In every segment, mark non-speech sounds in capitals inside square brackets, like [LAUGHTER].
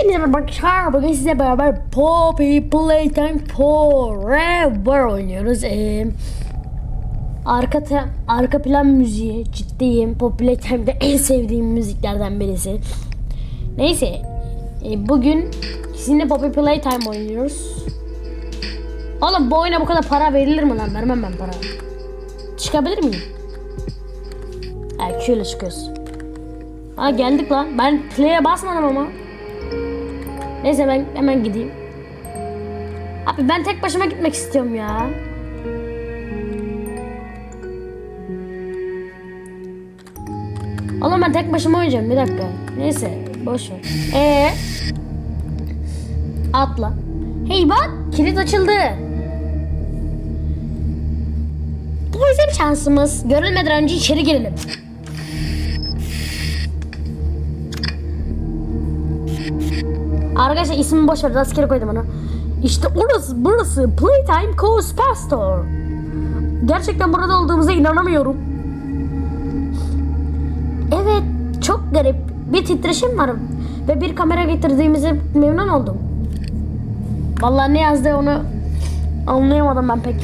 Hepinize merhaba. Bugün size beraber Poppy Playtime Forever oynuyoruz. Ee, arka arka plan müziği ciddiyim. Poppy Playtime'de en sevdiğim müziklerden birisi. Neyse. ee, bugün sizinle Poppy Playtime oynuyoruz. Oğlum bu oyuna bu kadar para verilir mi lan? Vermem ben para. Çıkabilir miyim? Evet şöyle çıkıyoruz. Ha geldik lan. Ben play'e basmadım ama. Neyse ben hemen gideyim. Abi ben tek başıma gitmek istiyorum ya. Oğlum ben tek başıma oynayacağım bir dakika. Neyse boş ver. Ee, atla. Hey bak kilit açıldı. Bu bizim şansımız. Görülmeden önce içeri girelim. Arkadaşlar ismini boş ver rastgele koydum onu. İşte orası burası Playtime Co-Pastor. Gerçekten burada olduğumuza inanamıyorum. Evet çok garip bir titreşim var ve bir kamera getirdiğimize memnun oldum. Vallahi ne yazdı onu anlayamadım ben pek.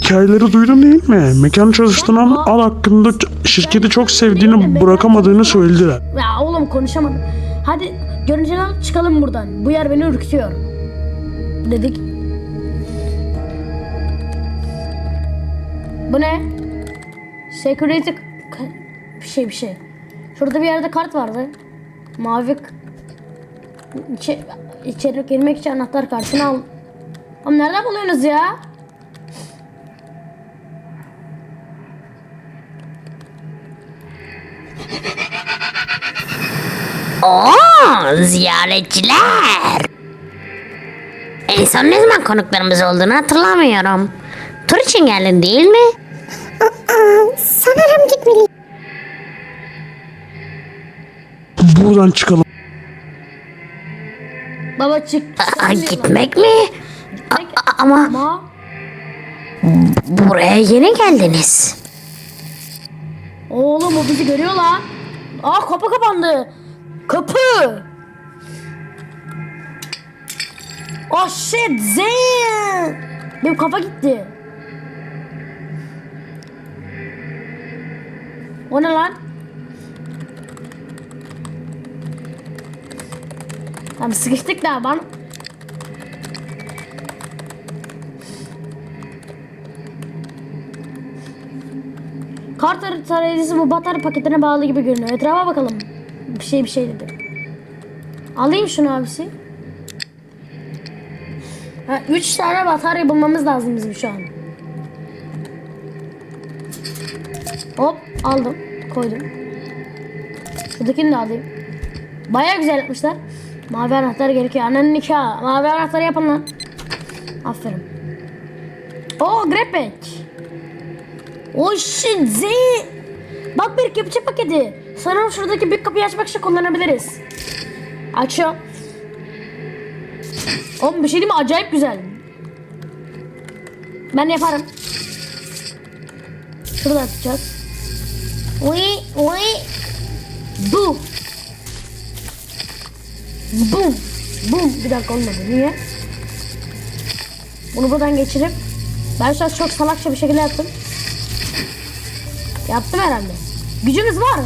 Hikayeleri duydun değil mi? Mekan çalıştıran al hakkında şirketi çok sevdiğini bırakamadığını söylediler. Ya oğlum konuşamadım. Hadi görünce lan çıkalım buradan. Bu yer beni ürkütüyor. Dedik. Bu ne? Security bir şey bir şey. Şurada bir yerde kart vardı. Mavi içe, içeri girmek için anahtar kartını al. Oğlum nereden buluyorsunuz ya? Oo, ziyaretçiler. En son ne zaman konuklarımız olduğunu hatırlamıyorum. Tur için geldin değil mi? Sanırım gitmeliyim. Buradan çıkalım. Baba çık. Aa, gitmek mi? A- ama Ama buraya yeni geldiniz. Oğlum o bizi görüyor lan. Aa kapı kapandı. Kapı. Oh shit Zayn. Benim kafa gitti. O ne lan? Tamam sıkıştık da ben. Kart tarayıcısı bu batarya paketine bağlı gibi görünüyor. Etrafa bakalım. Bir şey bir şey dedi. Alayım şunu abisi. Ha, üç tane batarya bulmamız lazım bizim şu an. Hop aldım. Koydum. Şuradakini de alayım. Baya güzel yapmışlar. Mavi anahtar gerekiyor. Annenin nikahı. Mavi anahtarı yapın lan. Aferin. Oo grepek. Oh shit Z. Bak bir kepçe paketi. Sanırım şuradaki büyük kapıyı açmak için kullanabiliriz. Açıyorum. Oğlum bir şey değil mi? Acayip güzel. Ben yaparım. Şuradan açacağız. Uy uy. Bu. Bum. Bum. Bir dakika olmadı. Niye? Bunu buradan geçirip ben şu an çok salakça bir şekilde yaptım. Yaptım herhalde. Gücümüz var.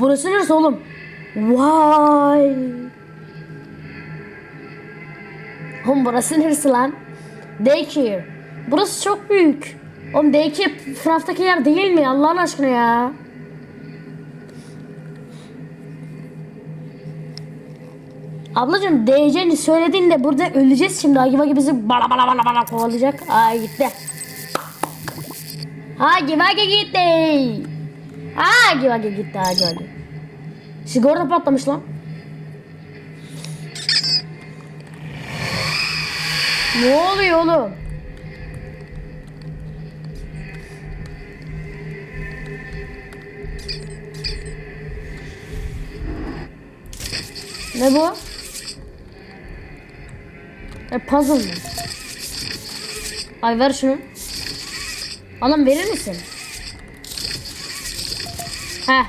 Burası neresi oğlum? Vay. Oğlum burası neresi lan? Daycare. Burası çok büyük. Oğlum Daycare FNAF'taki yer değil mi? Allah'ın aşkına ya. Ablacım DC'ni söylediğinde burada öleceğiz şimdi. Agi Vagi bizi bala bala bala bala kovalayacak. Ay gitti. Hagi Vagi gitti. Hagi Vagi gitti Hagi Vagi. Sigorta patlamış lan. Ne oluyor oğlum? Ne bu? E puzzle mı? Ay ver şunu. Oğlum verir misin? Heh.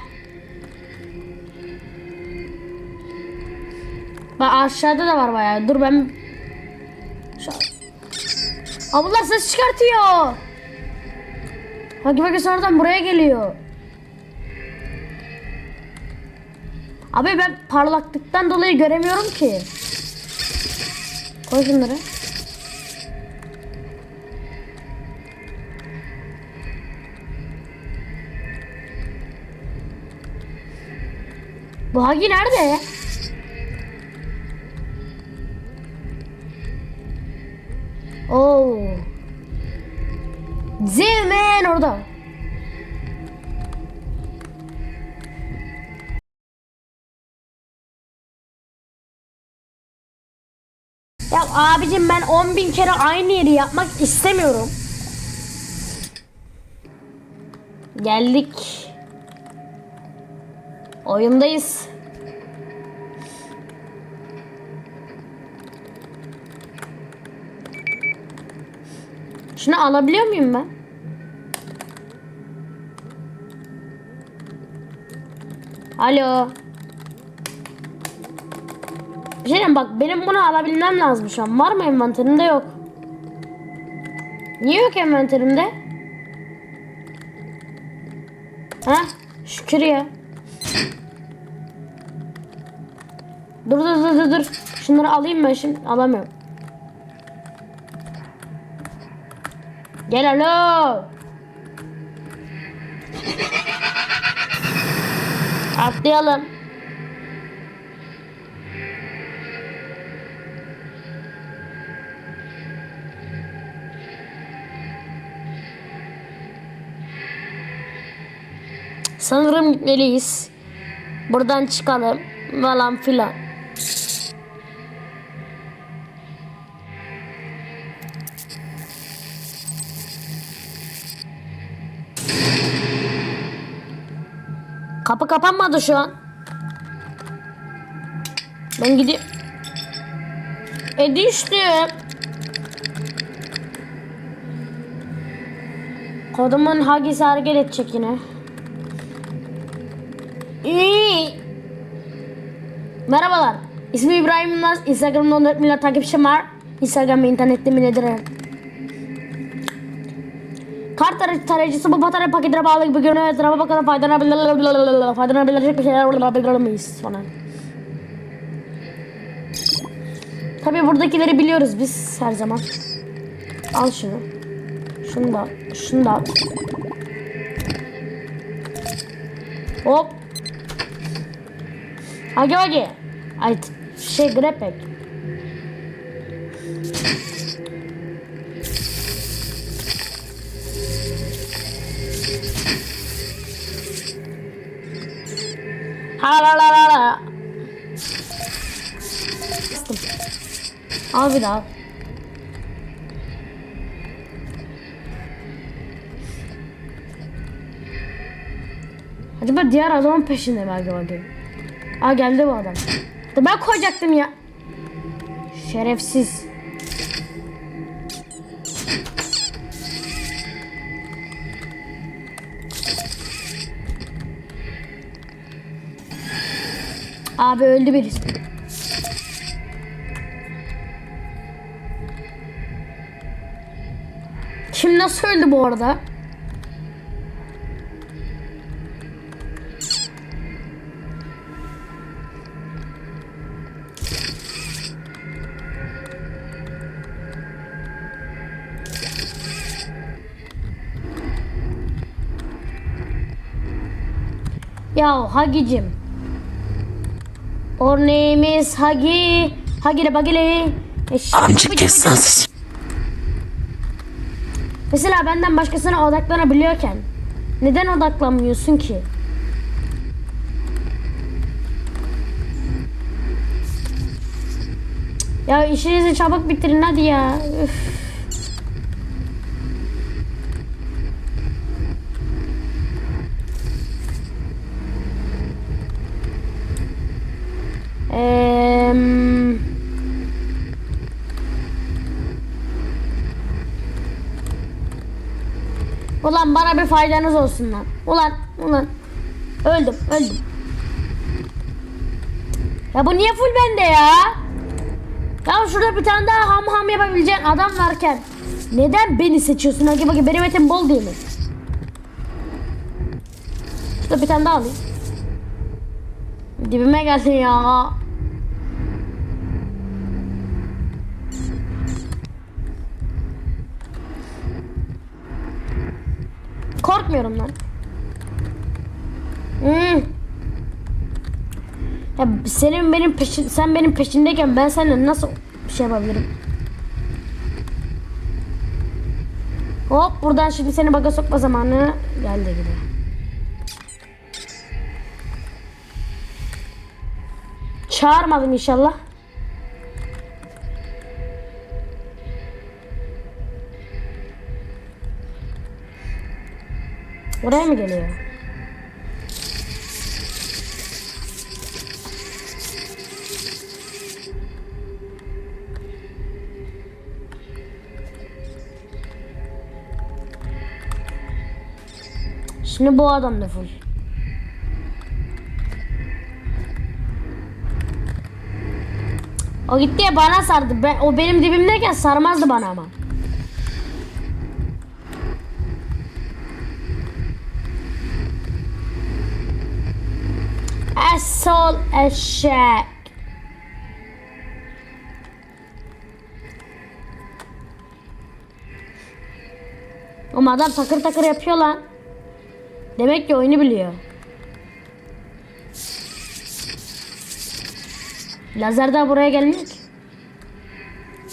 Bak aşağıda da var bayağı. Dur ben... Şu... Aa bunlar ses çıkartıyor. Hagi Vagi oradan buraya geliyor. Abi ben parlaklıktan dolayı göremiyorum ki. Koy şunları. Bu Hagi nerede? Oo. Zemen orada. Ya abicim ben 10 bin kere aynı yeri yapmak istemiyorum. Geldik. Oyundayız. Şunu alabiliyor muyum ben? Alo. Bir şey bak benim bunu alabilmem lazım şu an. Var mı envanterimde yok. Niye yok envanterimde? Ha? Şükür ya. Dur dur dur dur. Şunları alayım ben şimdi. Alamıyorum. Gel alo. Atlayalım. Sanırım gitmeliyiz. Buradan çıkalım falan filan. Kapanmadı şu an. Ben gideyim. E düştüm. Kodumun hagisi hareket edecek yine. İyi. Merhabalar. İsmi İbrahim Yılmaz. Instagram'da 14 milyon takipçim var. Instagram ve internette mi nedir? Kart tarayıcı, tarayıcısı bu batarya paketine bağlı gibi görünüyor. Etrafa bakalım faydalanabilir, faydalanabilecek bir şeyler bulabilir miyiz falan. Tabii buradakileri biliyoruz biz her zaman. Al şunu. Şunu da, şunu da. Hop. Hagi hagi. Ay şey grepek. Ha la la la la. Bastım. Al bir daha. Acaba diğer adamın peşinde mi acaba? Aa geldi bu adam. Da ben koyacaktım ya. Şerefsiz. Abi öldü birisi. Kim nasıl öldü bu arada? Ya Hagicim. Our name is Hagi. Hagile bagile. Amca kes sesini. Mesela benden başkasına odaklanabiliyorken neden odaklanmıyorsun ki? Ya işinizi çabuk bitirin hadi ya. Üf. Ulan bana bir faydanız olsun lan. Ulan ulan. Öldüm öldüm. Ya bu niye full bende ya? Ya şurada bir tane daha ham ham yapabileceğin adam varken neden beni seçiyorsun? Hadi bakayım benim etim bol değil mi? Şurada bir tane daha alayım. Dibime geldi ya. Korkmuyorum lan. Hmm. Ya senin benim peşin, sen benim peşindeyken ben seninle nasıl bir şey yapabilirim? Hop buradan şimdi seni baga sokma zamanı geldi gibi. Çağırmadım inşallah. Buraya mı geliyor? Şimdi bu adam da full. O gitti ya bana sardı. Ben, o benim dibimdeyken sarmazdı bana ama. Esol eşek. O adam takır takır yapıyor lan. Demek ki oyunu biliyor. Lazer daha buraya gelmiyor.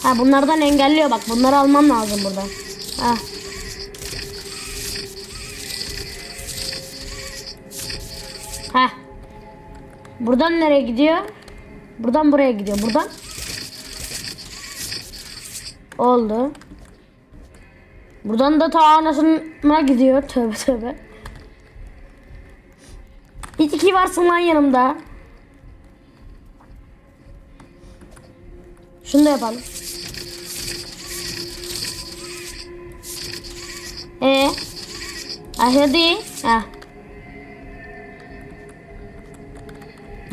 Ha bunlardan engelliyor bak. Bunları almam lazım buradan. Ha. Ha. Buradan nereye gidiyor? Buradan buraya gidiyor. Buradan. Oldu. Buradan da ta anasına gidiyor. [LAUGHS] Tövbe tövbe. Hiç iki varsın lan yanımda. Şunu da yapalım. Ee, ah hadi. Ha.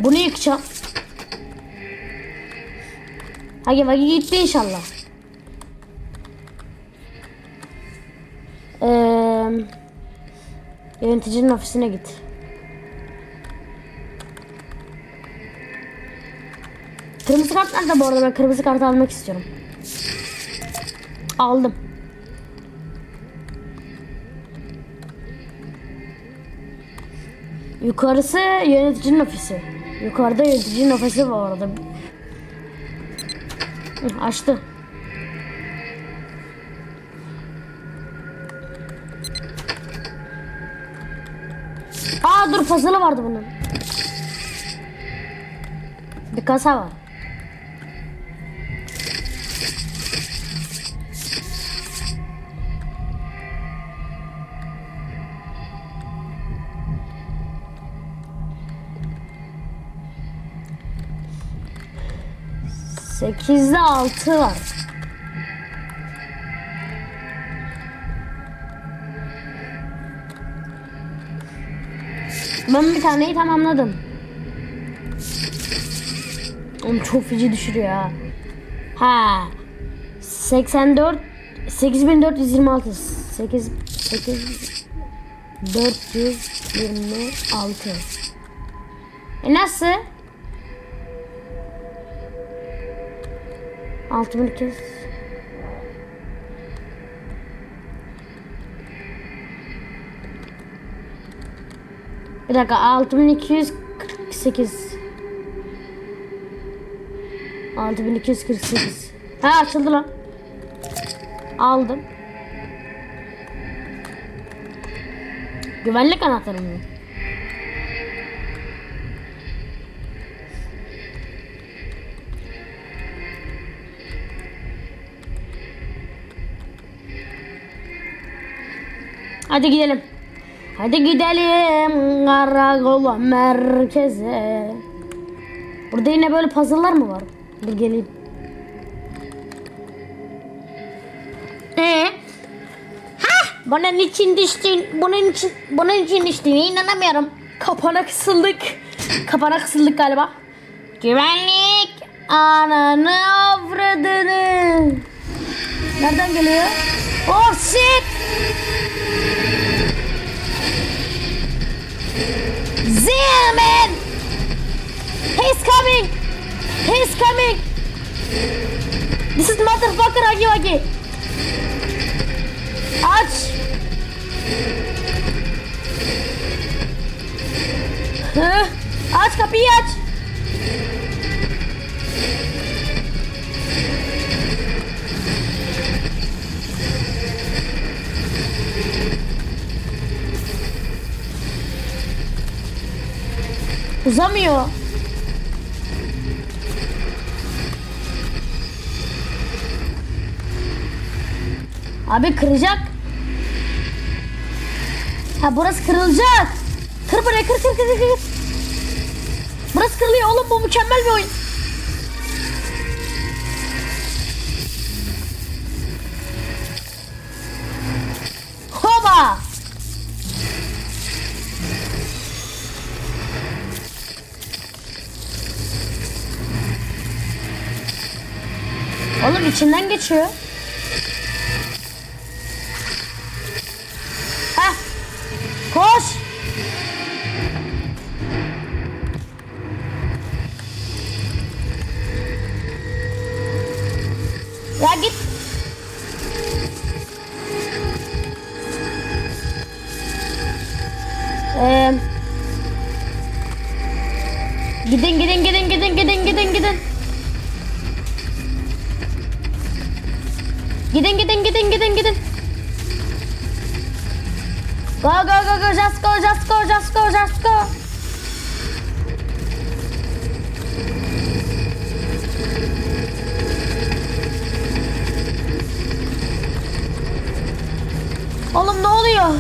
Bunu yıkacağım. Hadi bak gitti inşallah. Ee, yöneticinin ofisine git. Kırmızı kart nerede bu arada? Ben kırmızı kart almak istiyorum. Aldım. Yukarısı yöneticinin ofisi. Yukarıda yöneticinin ofisi var orada. Hı, Açtı. Aa dur puzzle'ı vardı bunun. Bir kasa var. Sekizde altı var. Ben bir taneyi tamamladım. Oğlum çok feci düşürüyor ha. Ha. 84 8426 8 8 426 E nasıl? 6200 Bir dakika 6248 6248 Ha açıldı lan. Aldım. Güvenlik anahtarı mı? Hadi gidelim. Hadi gidelim karakola merkeze. Burada yine böyle puzzle'lar mı var? Dur geleyim. Ee? Ha? Bunun için düştün, bunun için, bunun için düştüğüne inanamıyorum. Kapana kısıldık. Kapana kısıldık galiba. Güvenlik. Ananı avradını. Nereden geliyor? Oh shit. Zaman! He's coming! He's coming! This is motherfucker आगे आगे आज हाँ? आज कभी आज Uzamıyor. Abi kıracak. Ha burası kırılacak. Kır buraya kır kır kır kır. Burası kırılıyor oğlum bu mükemmel bir oyun. Hoba. Oğlum içinden geçiyor. Heh. Koş. Ya git. Ee, gidin gidin gidin Gidin gidin gidin gidin gidin. Go go go go just go just go just go just go. Oğlum ne oluyor?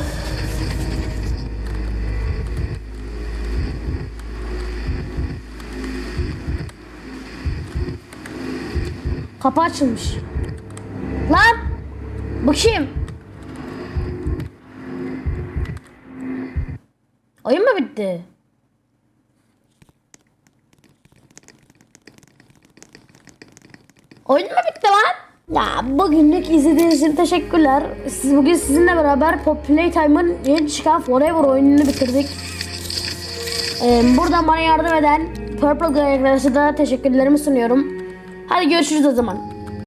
Kapı açılmış. Lan! Bu kim? Oyun mu bitti? Oyun mu bitti lan? Ya bugünlük izlediğiniz için teşekkürler. Siz bugün sizinle beraber Pop Playtime'ın yeni çıkan Forever oyununu bitirdik. Ee, buradan bana yardım eden Purple Grey arkadaşa da teşekkürlerimi sunuyorum. Hadi görüşürüz o zaman.